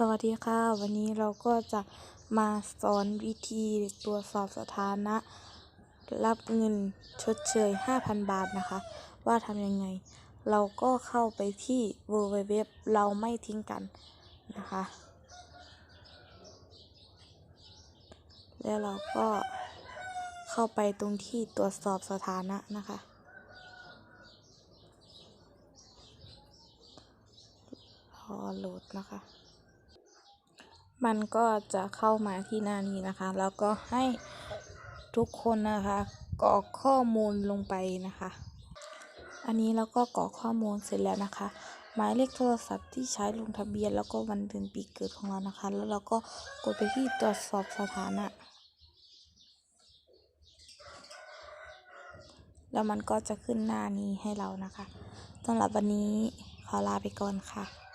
สวัสดีค่ะ วันนี้เราก็จะมาสอนวิธีตรวจสอบสถานะ รับเงินชดเชย 5,000 บาทนะคะ ว่าทำยังไง เราก็เข้าไปที่ www เราไม่ทิ้งกันนะคะ แล้วเราก็เข้าไปตรงที่ตรวจสอบสถานะนะคะรอโหลดนะคะ มันก็จะเข้ามาที่หน้านี้นะคะ แล้วก็ให้ทุกคนนะคะกรอกข้อมูลลงไปนะคะ อันนี้เราก็กรอกข้อมูลเสร็จแล้วนะคะ หมายเลขโทรศัพท์ที่ใช้ลงทะเบียน แล้วก็วันเดือนปีเกิดของเรานะคะ แล้วเราก็กดไปที่ตรวจสอบสถานะ แล้วมันก็จะขึ้นหน้านี้ให้เรานะคะสำหรับวันนี้ขอลาไปก่อนค่ะ